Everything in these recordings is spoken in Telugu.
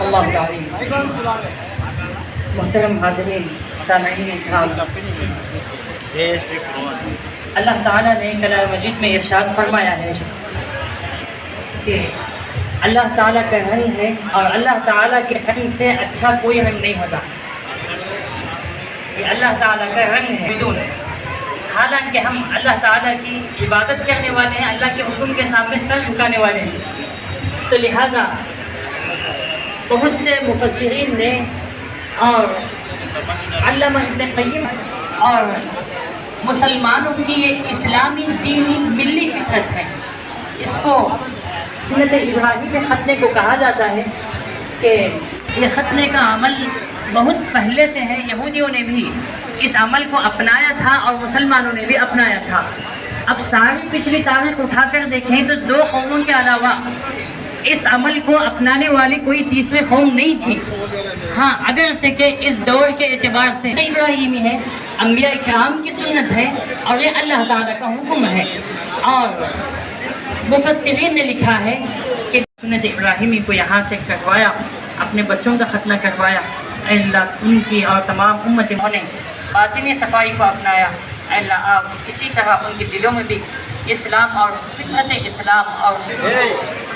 اللہ محترم حاضرین، سامعین اللہ تعالیٰ نے کلام مجید میں ارشاد فرمایا ہے کہ اللہ تعالیٰ کا حن ہے اور اللہ تعالیٰ کے حن سے اچھا کوئی حن نہیں ہوتا۔ اللہ تعالیٰ کا رنگ ہے۔ حالانکہ ہم اللہ تعالیٰ کی عبادت کرنے والے ہیں، اللہ کے حکم کے سامنے سر جھکانے والے ہیں۔ تو لہٰذا بہت سے مفسرین نے اور علامہ ابن قیم اور مسلمانوں کی یہ اسلامی دینی ملی فطرت ہے۔ اس کو حضرت ابراہی کے خطنے کو کہا جاتا ہے کہ یہ خطنے کا عمل بہت پہلے سے ہے۔ یہودیوں نے بھی اس عمل کو اپنایا تھا اور مسلمانوں نے بھی اپنایا تھا۔ اب ساری پچھلی تاریخ اٹھا کر دیکھیں تو دو قوموں کے علاوہ اس عمل کو اپنانے والی کوئی تیسرے قوم نہیں تھی۔ ہاں اگرچہ کہ اس دور کے اعتبار سے ابراہیمی ہے، انبیاء کرام کی سنت ہے اور یہ اللہ تعالیٰ کا حکم ہے۔ اور مفسرین نے لکھا ہے کہ سنت ابراہیمی کو یہاں سے کروایا اپنے بچوں کا ختنہ کروایا اے اللہ ان کی اور تمام امت انہوں نے باطنی صفائی کو اپنایا۔ اے اللہ، آپ اسی طرح ان کے دلوں میں بھی اسلام اور فطرت اسلام اور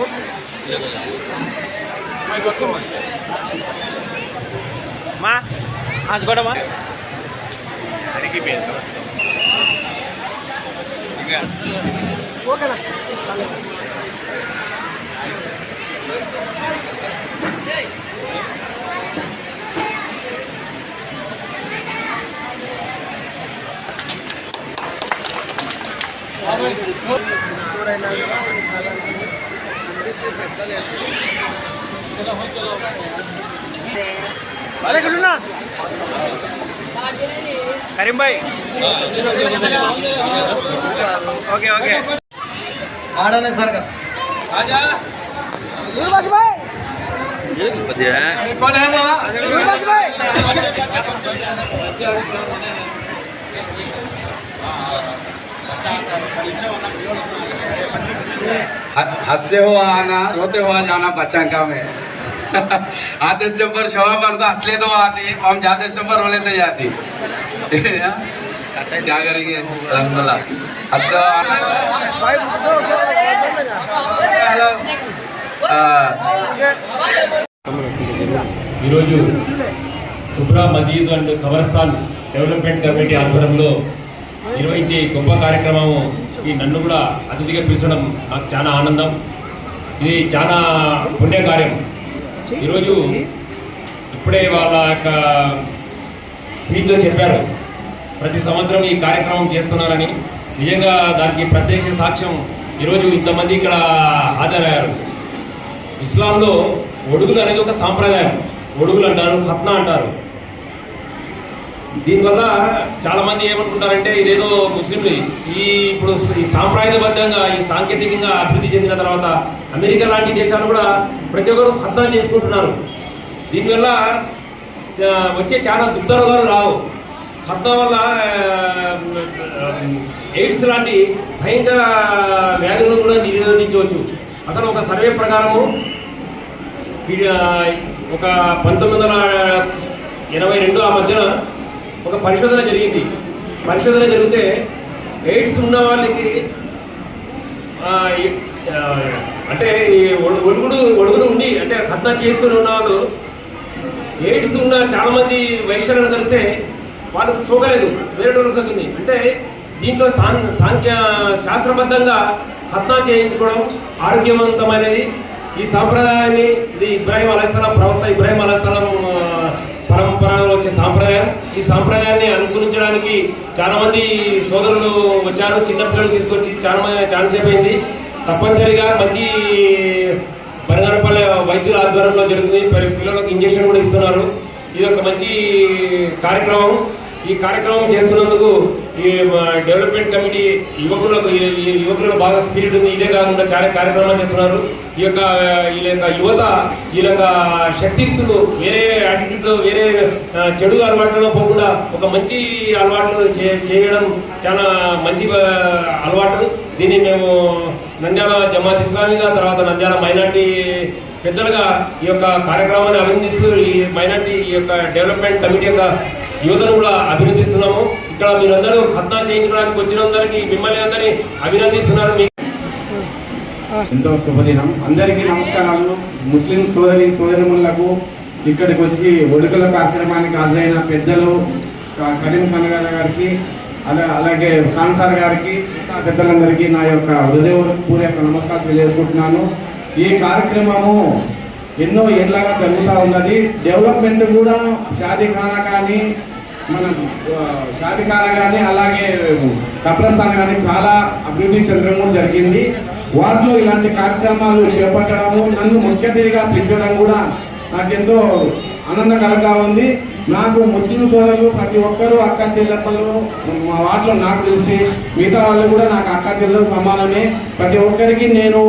వద్దు. ఆ, ఓకే ఉదయం చెల్లమ్మా మా بھلے کچھ کریم بھائی اوکے اوکے آڈا نے سر کا آجا یہ گلباش بھائی گلباش بھائی ہستے ہو آنا، روتے ہوا جانا، بچہ کا میں۔ آتے سٹمبر شباب ان کو ہنسلے تو آتی، ہم جاتے سٹمبر ہو لیتے جاتی۔ کیا کریں گے؟ الحمد للہ۔ کبرا కుబ్రా మజీద్ అండ్ కబరస్థాన్ డెవలప్మెంట్ కమిటీ ఆధ్వర్యంలో నిర్వహించే గొప్ప కార్యక్రమము ఈ నన్ను కూడా అతిథిగా పిలిచడం నాకు చాలా ఆనందం. ఇది చాలా పుణ్యకార్యం. ఈరోజు ఇప్పుడే వాళ్ళ యొక్క స్పీచ్లో చెప్పారు. ప్రతి సంవత్సరం ఈ కార్యక్రమం చేస్తున్నారని. నిజంగా దానికి ప్రత్యక్ష సాక్ష్యం ఈరోజు ఇంతమంది ఇక్కడ హాజరయ్యారు. ఇస్లాంలో ఒడుగులు అనేది ఒక సాంప్రదాయం. ఒడుగులు అంటారు ఖత్నా అంటారు. దీనివల్ల చాలామంది ఏమనుకుంటారంటే ఇదేదో ముస్లింలు. ఈ ఇప్పుడు ఈ సాంప్రదాయబద్ధంగా ఈ సాంకేతికంగా అభివృద్ధి చెందిన తర్వాత అమెరికా లాంటి దేశాలు కూడా ప్రతి ఒక్కరు హద్దా చేసుకుంటున్నారు. దీనివల్ల వచ్చే చాలా దుర్దరోగాలు రావు. ఖత్నా వల్ల ఎయిడ్స్ లాంటి భయంకర వ్యాధులను కూడా నిరోధించవచ్చు. అసలు ఒక సర్వే ప్రకారము ఒక పంతొమ్మిది వందల ఎనభై రెండు ఆ మధ్యన ఒక పరిశోధన జరిగింది. పరిశోధన జరిగితే ఎయిడ్స్ ఉన్న వాళ్ళకి అంటే ఈ ఒడు- ఒడుగుడు ఒడుగుడు ఉండి అంటే ఖత్నా చేసుకుని ఉన్న వాళ్ళు ఎయిడ్స్ ఉన్న చాలామంది వైశ్యులను కలిసే వాళ్ళకు సోకలేదు. వేరే సోకింది. అంటే దీంట్లో సాం సాంఖ్య శాస్త్రబద్ధంగా ఖత్నా చేయించుకోవడం ఆరోగ్యవంతమైనది. ఈ సాంప్రదాయాన్ని ఇది ఇబ్రాహీం అలహస్లాం ప్రవక్త ఇబ్రాహీం అలహస్లాం పరంపరలో వచ్చే సాంప్రదాయం. ఈ సాంప్రదాయాన్ని అనుకరించడానికి చాలామంది సోదరులు వచ్చారు చిన్నపిల్లలు తీసుకొచ్చి చాలా మంది చాలా సేపు అయింది. తప్పనిసరిగా మంచి బనగానపల్లె వైద్యుల ఆధ్వర్యంలో జరుగుతుంది మరి పిల్లలకు ఇంజక్షన్ కూడా ఇస్తున్నారు. ఇది ఒక మంచి కార్యక్రమం. ఈ కార్యక్రమం చేస్తున్నందుకు ఈ డెవలప్మెంట్ కమిటీ యువకులకు యువకులకు బాగా స్పిరిట్ ఉంది. ఇదే కాకుండా చాలా కార్యక్రమాలు చేస్తున్నారు. ఈ యొక్క వీళ్ళ యొక్క యువత వీళ్ళ యొక్క శక్తియుక్తులు వేరే యాటిట్యూడ్ వేరే చెడు అలవాట్లలో పోకుండా ఒక మంచి అలవాట్లు చే- చేయడం చాలా మంచి అలవాటు. దీన్ని మేము నంద్యాల జమాత్ ఇస్లామీగా తర్వాత నంద్యాల మైనార్టీ పెద్దలుగా ఈ యొక్క కార్యక్రమాన్ని అభినందిస్తూ ఈ మైనార్టీ ఈ యొక్క డెవలప్మెంట్ కమిటీ యొక్క యువతను కూడా అభినందిస్తున్నాము. ఇక్కడ మీరందరూ ఖత్నా చేయించుకోవడానికి వచ్చినందరికీ మిమ్మల్ని అందరినీ అభినందిస్తున్నారు. ఎంతో శుభదినం. అందరికీ నమస్కారాలు. ముస్లిం సోదరి సోదరిములకు ఇక్కడికి వచ్చి ఒడుకల కార్యక్రమానికి హాజరైన పెద్దలు కరీం ఖాన్ గారికి అలా అలాగే ఖాన్ సార్ గారికి పెద్దలందరికీ నా యొక్క హృదయపూర్వక నమస్కారం తెలియజేసుకుంటున్నాను. ఈ కార్యక్రమము ఎన్నో ఏళ్ళగా జరుగుతూ ఉన్నది. డెవలప్మెంట్ కూడా షాదిఖానా కానీ మన షాదిఖానా కానీ అలాగే కబ్రస్థాన్ కానీ చాలా అభివృద్ధి చెందడం జరిగింది. వాటిలో ఇలాంటి కార్యక్రమాలు చేపట్టడము నన్ను ముఖ్య అతిథిగా పిలిచడం కూడా నాకెంతో ఆనందకరంగా ఉంది. నాకు ముస్లిం సోదరులు ప్రతి ఒక్కరూ అక్క చెల్లెమ్మలు మా వాటిలో నాకు తెలిసి మిగతా వాళ్ళు కూడా నాకు అక్క చెల్లెలు సమానమే. ప్రతి ఒక్కరికి నేను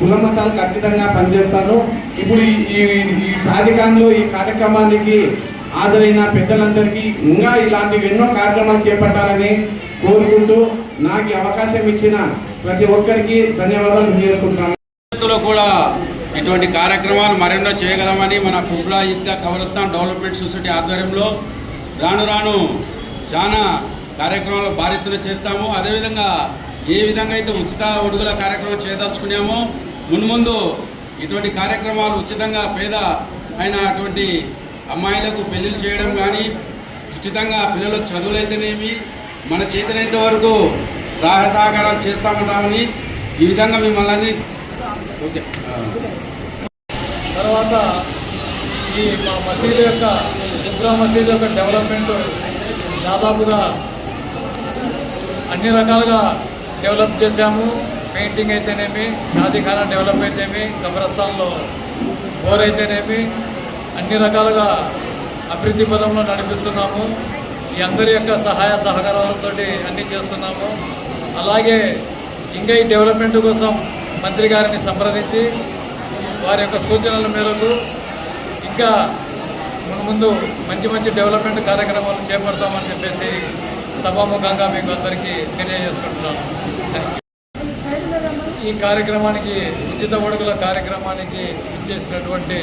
కుల మతాలకు అతీతంగా పనిచేస్తారు. ఇప్పుడు ఈ- ఈ సాధికాంలో ఈ కార్యక్రమానికి హాజరైన పెద్దలందరికీ ఇంకా ఇలాంటివి ఎన్నో కార్యక్రమాలు చేపట్టాలని కోరుకుంటూ నాకు అవకాశం ఇచ్చిన ప్రతి ఒక్కరికి ధన్యవాదాలు తెలియజేసుకుంటాను కూడా ఇటువంటి కార్యక్రమాలు మరెన్నో చేయగలమని మన కుబ్లా ఈద్గా కవరస్థాన్ డెవలప్మెంట్ సొసైటీ ఆధ్వర్యంలో రాను రాను చాలా కార్యక్రమాలు భారీ చేస్తాము. అదేవిధంగా ఏ విధంగా అయితే ఉచిత ఉడుగుల కార్యక్రమం చేయదలుచుకున్నామో మున్ముందు ఇటువంటి కార్యక్రమాలు ఉచితంగా పేద అయిన అటువంటి అమ్మాయిలకు పెళ్ళిళ్ళు చేయడం కానీ ఉచితంగా పిల్లలకు చదువులైతేనేమి మన చేతనైతే వరకు సహాయ సహకారాలు చేస్తామంటామని ఈ విధంగా మిమ్మల్ని ఓకే. తర్వాత ఈ మా మసీదు యొక్క ఇబ్రా మసీదు యొక్క డెవలప్మెంట్ దాదాపుగా అన్ని రకాలుగా డెవలప్ చేశాము. పెయింటింగ్ అయితేనేమి షాదీఖానా డెవలప్ అయితేనేమి కబ్రస్థాన్లో బోర్ అయితేనేమి అన్ని రకాలుగా అభివృద్ధి పదంలో నడిపిస్తున్నాము. ఈ అందరి యొక్క సహాయ సహకారాలతో అన్నీ చేస్తున్నాము. అలాగే ఇంకా ఈ డెవలప్మెంట్ కోసం మంత్రి గారిని సంప్రదించి వారి యొక్క సూచనల మేరకు ఇంకా ముందు మంచి మంచి డెవలప్మెంట్ కార్యక్రమాలు చేపడతామని చెప్పేసి సభాముఖంగా మీకు అందరికీ తెలియజేసుకుంటున్నాను. ఈ కార్యక్రమానికి ఉచిత ఒడుగుల కార్యక్రమానికి ఇచ్చేసినటువంటి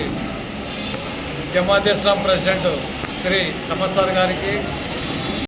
జమాత్ ఇస్లాం ప్రెసిడెంట్ శ్రీ సమస్తార్ గారికి